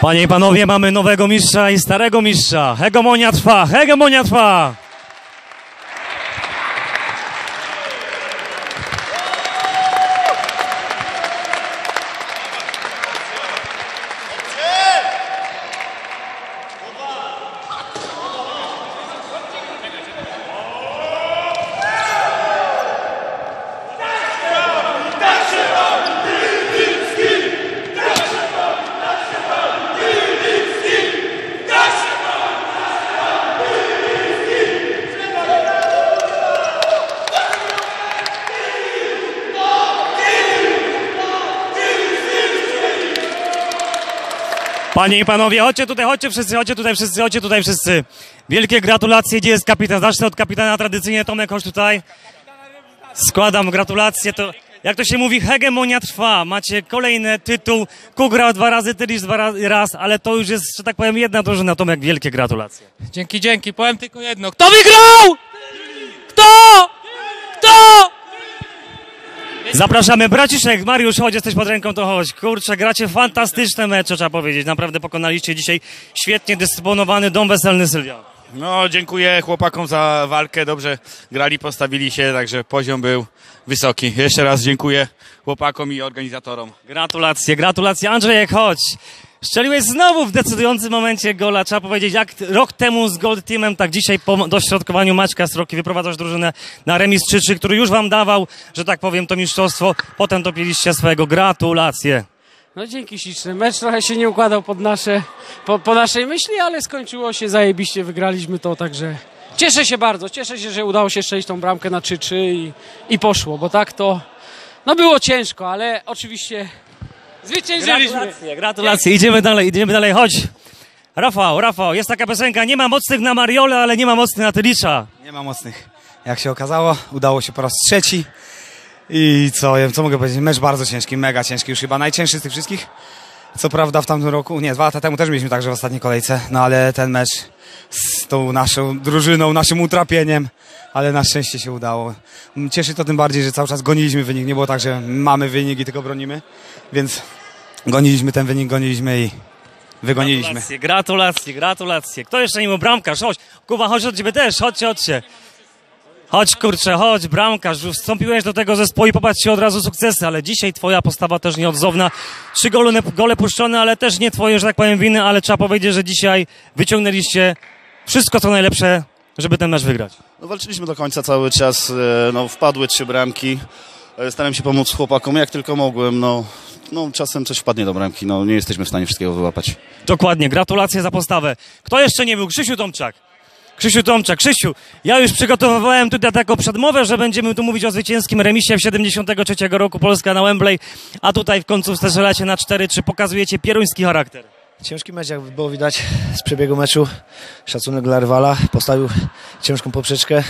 Panie i panowie, mamy nowego mistrza i starego mistrza. Hegemonia trwa, hegemonia trwa. Panie i panowie, chodźcie tutaj, chodźcie wszyscy, chodźcie tutaj wszyscy, chodźcie tutaj wszyscy. Wielkie gratulacje, gdzie jest kapitan? Zacznę od kapitana tradycyjnie, Tomek, chodź tutaj. Składam gratulacje, to jak to się mówi, hegemonia trwa. Macie kolejny tytuł, Kugra dwa razy, Tylisz dwa raz, ale to już jest, że tak powiem, jedna drużyna. Tomek, wielkie gratulacje. Dzięki, dzięki. Powiem tylko jedno. Kto wygrał? Kto? Kto? Zapraszamy, braciszek, Mariusz, chodź, jesteś pod ręką, to chodź. Kurczę, gracie fantastyczne mecze, trzeba powiedzieć. Naprawdę pokonaliście dzisiaj świetnie dysponowany dom weselny Sylwia. No, dziękuję chłopakom za walkę. Dobrze grali, postawili się, także poziom był wysoki. Jeszcze raz dziękuję chłopakom i organizatorom. Gratulacje, gratulacje. Andrzejek, chodź. Strzeliłeś znowu w decydującym momencie gola. Trzeba powiedzieć, jak rok temu z Gold Teamem, tak dzisiaj po dośrodkowaniu Maćka Sroki wyprowadzasz drużynę na remis 3-3, który już wam dawał, że tak powiem, to mistrzostwo. Potem topiliście swojego. Gratulacje. No dzięki śliczne. Mecz trochę się nie układał pod nasze, po, po naszej myśli, ale skończyło się zajebiście, wygraliśmy to, także cieszę się bardzo. Cieszę się, że udało się strzelić tą bramkę na 3-3 i, i poszło, bo tak to no było ciężko, ale oczywiście zwyciężyliśmy. Gratulacje, gratulacje. Idziemy dalej, idziemy dalej. Chodź. Rafał, Rafał, jest taka piosenka, nie ma mocnych na Mariole, ale nie ma mocnych na Tylicza. Nie ma mocnych. Jak się okazało, udało się po raz trzeci. I co, co mogę powiedzieć? Mecz bardzo ciężki, mega ciężki, już chyba najcięższy z tych wszystkich. Co prawda w tamtym roku, nie, dwa lata temu też mieliśmy także w ostatniej kolejce, no ale ten mecz z tą naszą drużyną, naszym utrapieniem, ale na szczęście się udało. Cieszy to tym bardziej, że cały czas goniliśmy wynik, nie było tak, że mamy wynik i tylko bronimy, więc goniliśmy ten wynik, goniliśmy i wygoniliśmy. Gratulacje, gratulacje, gratulacje. Kto jeszcze nie był bramkarz? Chodź. Kuba, chodź od ciebie też, chodźcie, chodźcie. Chodź kurczę, chodź, bramkarz, już wstąpiłeś do tego zespołu i popatrzcie od razu sukcesy, ale dzisiaj twoja postawa też nieodzowna. Trzy gole, gole puszczone, ale też nie twoje, że tak powiem, winy, ale trzeba powiedzieć, że dzisiaj wyciągnęliście wszystko co najlepsze, żeby ten mecz wygrać. No, walczyliśmy do końca cały czas, e, no, wpadły trzy bramki. E, Starałem się pomóc chłopakom jak tylko mogłem. No, no, czasem coś wpadnie do bramki, no, nie jesteśmy w stanie wszystkiego wyłapać. Dokładnie, gratulacje za postawę. Kto jeszcze nie był? Krzysiu Tomczak. Krzysiu Tomczak, Krzysiu, ja już przygotowywałem tutaj taką przedmowę, że będziemy tu mówić o zwycięskim remisie w 73 roku Polska na Wembley, a tutaj w końcu strzelacie na 4-3, pokazujecie pieruński charakter. Ciężki mecz, jak było widać z przebiegu meczu. Szacunek dla rywala. Postawił ciężką poprzeczkę.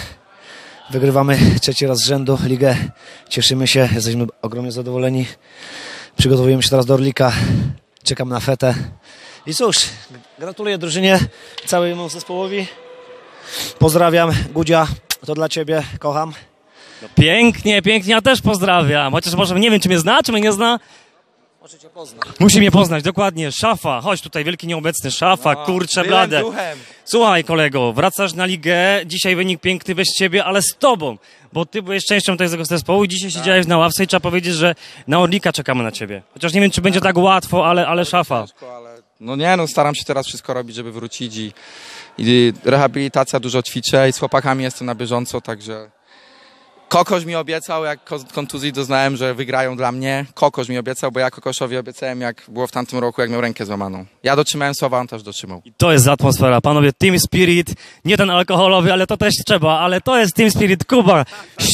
Wygrywamy trzeci raz z rzędu ligę. Cieszymy się, jesteśmy ogromnie zadowoleni. Przygotowujemy się teraz do Orlika. Czekamy na fetę. I cóż, gratuluję drużynie, całemu zespołowi. Pozdrawiam, Gudzia, to dla ciebie, kocham. Pięknie, pięknie, ja też pozdrawiam. Chociaż może nie wiem, czy mnie zna, czy mnie nie zna. Może cię pozna. Musi mnie poznać, dokładnie. Szafa, chodź tutaj, wielki nieobecny. Szafa, kurcze blade. Słuchaj, kolego, wracasz na ligę. Dzisiaj wynik piękny bez ciebie, ale z tobą. Bo ty byłeś częścią tego zespołu i dzisiaj siedziałeś na ławce i trzeba powiedzieć, że na Orlika czekamy na ciebie. Chociaż nie wiem, czy będzie tak łatwo, ale, ale szafa. No nie, no staram się teraz wszystko robić, żeby wrócić i, i rehabilitacja dużo ćwiczę i z chłopakami jestem na bieżąco, także Kokosz mi obiecał, jak ko- kontuzji doznałem, że wygrają dla mnie. Kokosz mi obiecał, bo ja Kokoszowi obiecałem, jak było w tamtym roku, jak miał rękę złamaną. Ja dotrzymałem słowa, on też dotrzymał. To jest atmosfera, panowie, team spirit, nie ten alkoholowy, ale to też trzeba, ale to jest team spirit, Kuba.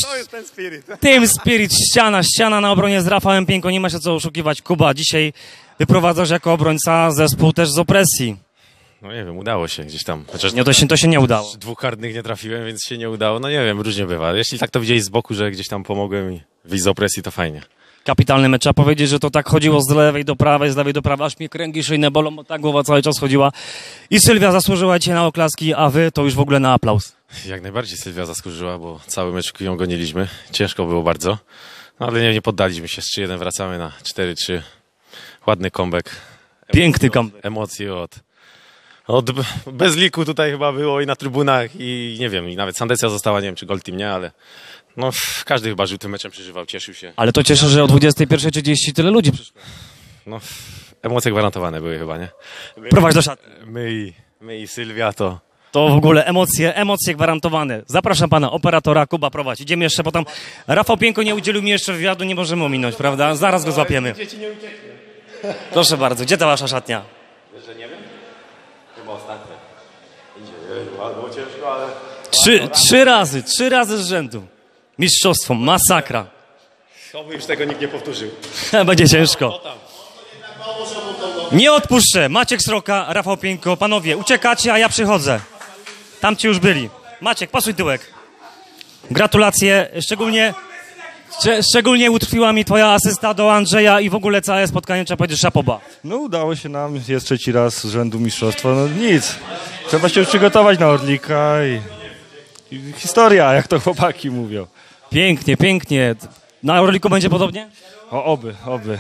To jest ten spirit. Team spirit, ściana, ściana na obronie z Rafałem Pięko, nie ma się co oszukiwać. Kuba, dzisiaj wyprowadzasz jako obrońca zespół też z opresji. No nie wiem, udało się gdzieś tam. Chociaż Nie, to się, to się nie udało. dwóch karnych nie trafiłem, więc się nie udało. No nie wiem, różnie bywa. Jeśli tak to widzieli z boku, że gdzieś tam pomogłem i wyjść z opresji, to fajnie. Kapitalny mecz, trzeba powiedzieć, że to tak chodziło z lewej do prawej, z lewej do prawej, aż mnie kręgi szyjne bolą, bo ta głowa cały czas chodziła. I Sylwia zasłużyła dzisiaj na oklaski, a wy to już w ogóle na aplauz. Jak najbardziej Sylwia zasłużyła, bo cały mecz ją goniliśmy. Ciężko było bardzo. No ale nie, nie poddaliśmy się. Z 3-1 wracamy na 4-3. Ładny comeback. Piękny kam. Emocje od, od... Bez liku tutaj chyba było i na trybunach i nie wiem, i nawet Sandecja została, nie wiem czy Gold Team nie, ale no każdy chyba żył tym meczem, przeżywał, cieszył się. Ale to cieszę, że o 21.30 tyle ludzi przyszło. No emocje gwarantowane były chyba, nie? Prowadź do szatni. My i, my i Sylwia to... To w ogóle emocje, emocje gwarantowane. Zapraszam pana operatora, Kuba prowadź. Idziemy jeszcze potem. Rafał Pięko nie udzielił mi jeszcze wywiadu, nie możemy ominąć, prawda? Zaraz go złapiemy. Proszę bardzo, gdzie ta wasza szatnia? Trzy, trzy razy, trzy razy z rzędu. Mistrzostwo, masakra. Oby już tego nikt nie powtórzył. Będzie ciężko. Nie odpuszczę. Maciek Sroka, Rafał Piękko. Panowie, uciekacie, a ja przychodzę. Tam ci już byli. Maciek, pasuj tyłek. Gratulacje, szczególnie, szcz- szczególnie utkwiła mi twoja asysta do Andrzeja i w ogóle całe spotkanie, trzeba powiedzieć, szapoba. No udało się nam, jest trzeci raz z rzędu mistrzostwa, no nic. Trzeba się przygotować na Orlika i, i historia, jak to chłopaki mówią. Pięknie, pięknie. Na Euroliku będzie podobnie? O, oby, oby.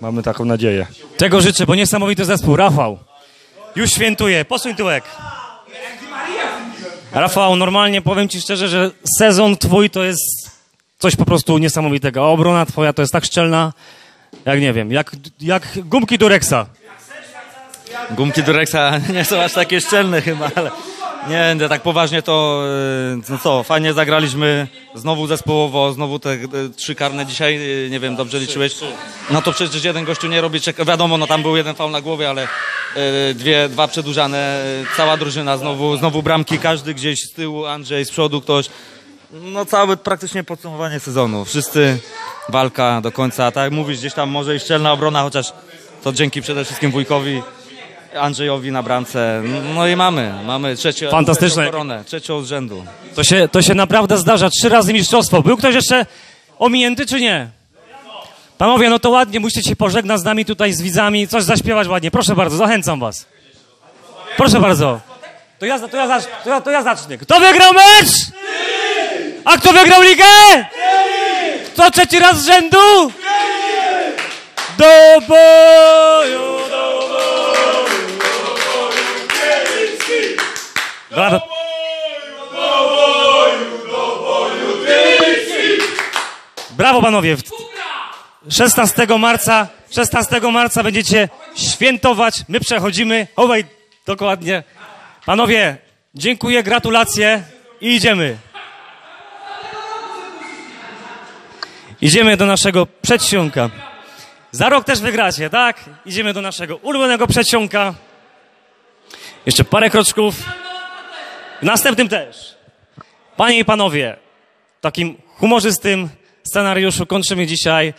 Mamy taką nadzieję. Tego życzę, bo niesamowity zespół. Rafał, już świętuje. Posuń tyłek. Rafał, normalnie powiem ci szczerze, że sezon twój to jest coś po prostu niesamowitego. A obrona twoja to jest tak szczelna, jak nie wiem, jak, jak gumki Durexa. Gumki Durexa nie są aż takie szczelne chyba, ale nie, nie tak poważnie to, e, no co, fajnie zagraliśmy, znowu zespołowo, znowu te e, trzy karne dzisiaj, e, nie wiem, dobrze liczyłeś? No to przecież jeden gościu nie robi, czek- wiadomo, no tam był jeden faul na głowie, ale dwie, dwa przedłużane, cała drużyna, znowu, znowu bramki, każdy gdzieś z tyłu, Andrzej z przodu, ktoś, no całe praktycznie podsumowanie sezonu, wszyscy walka do końca, tak jak mówisz, gdzieś tam może i szczelna obrona, chociaż to dzięki przede wszystkim wujkowi, Andrzejowi na bramce. No i mamy, mamy trzecią, Fantastyczne. trzecią koronę, trzecią z rzędu. To się, to się naprawdę zdarza. Trzy razy mistrzostwo. Był ktoś jeszcze ominięty, czy nie? Panowie, no to ładnie, musicie się pożegnać z nami tutaj, z widzami, coś zaśpiewać ładnie. Proszę bardzo, zachęcam was. Proszę bardzo. To ja, to ja, to ja, to ja zacznę. Kto wygrał mecz? A kto wygrał ligę? Kto trzeci raz z rzędu? Do boju, do boju. Brawo. Brawo panowie. 16 marca, 16 marca będziecie świętować. My przechodzimy. Owaj, dokładnie. Panowie, dziękuję, gratulacje i idziemy. Idziemy do naszego przedsionka. Za rok też wygracie, tak? Idziemy do naszego ulubionego przedsionka. Jeszcze parę kroczków. W następnym też. Panie i panowie, w takim humorzystym scenariuszu kończymy dzisiaj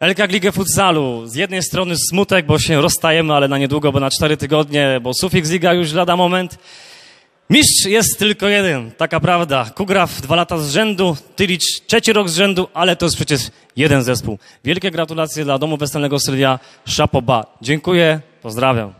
LK Ligę Futsalu. Z jednej strony smutek, bo się rozstajemy, ale na niedługo, bo na cztery tygodnie, bo Sufix Liga już lada moment. Mistrz jest tylko jeden, taka prawda. Kugraf dwa lata z rzędu, Tylicz trzeci rok z rzędu, ale to jest przecież jeden zespół. Wielkie gratulacje dla Domu Weselnego Sylwia Szapoba. Dziękuję, pozdrawiam.